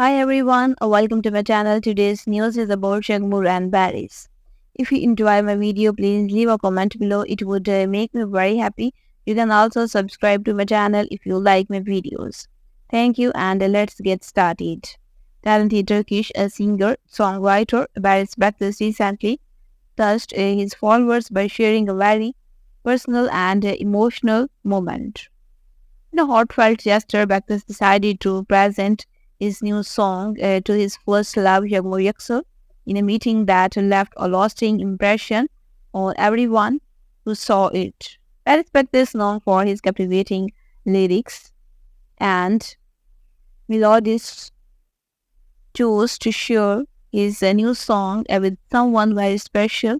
Hi everyone, uh, welcome to my channel. Today's news is about Shagmur and Barris. If you enjoy my video, please leave a comment below. It would uh, make me very happy. You can also subscribe to my channel if you like my videos. Thank you and uh, let's get started. Talented Turkish uh, singer, songwriter Barris Baktas recently touched uh, his followers by sharing a very personal and uh, emotional moment. In a heartfelt gesture, Baktas decided to present his new song uh, to his first love, Yagmur Yaksel, in a meeting that left a lasting impression on everyone who saw it. I respect this known for his captivating lyrics and melodies chose to share his uh, new song uh, with someone very special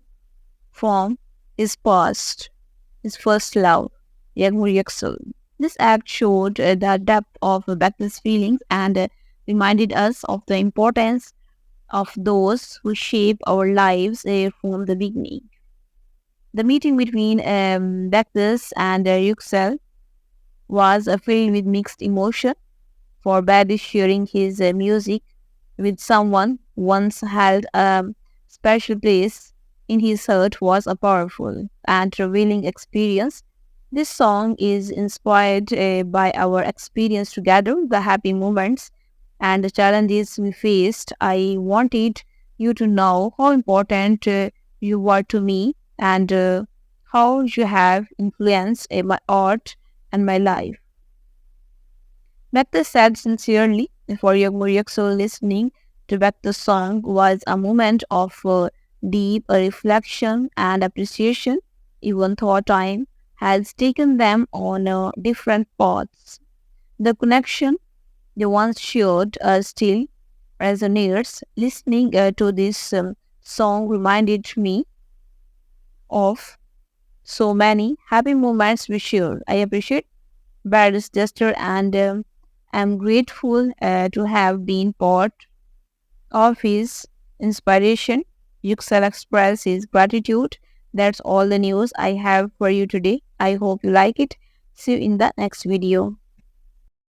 from his past, his first love, Yagmur Yaksel. This act showed uh, the depth of Becky's feelings and uh, reminded us of the importance of those who shape our lives uh, from the beginning. The meeting between um, and uh, Yüksel was uh, filled with mixed emotion. For Badish sharing his uh, music with someone once held a special place in his heart was a powerful and revealing experience this song is inspired uh, by our experience together, the happy moments and the challenges we faced. I wanted you to know how important uh, you were to me and uh, how you have influenced uh, my art and my life. Becca said sincerely for Yagmur so listening to Becca's song was a moment of uh, deep reflection and appreciation, even though time has taken them on uh, different paths. The connection they once shared uh, still resonates. Listening uh, to this um, song reminded me of so many happy moments we shared. I appreciate Barry's gesture and um, I'm grateful uh, to have been part of his inspiration. Yüksel express his gratitude that's all the news I have for you today. I hope you like it. See you in the next video.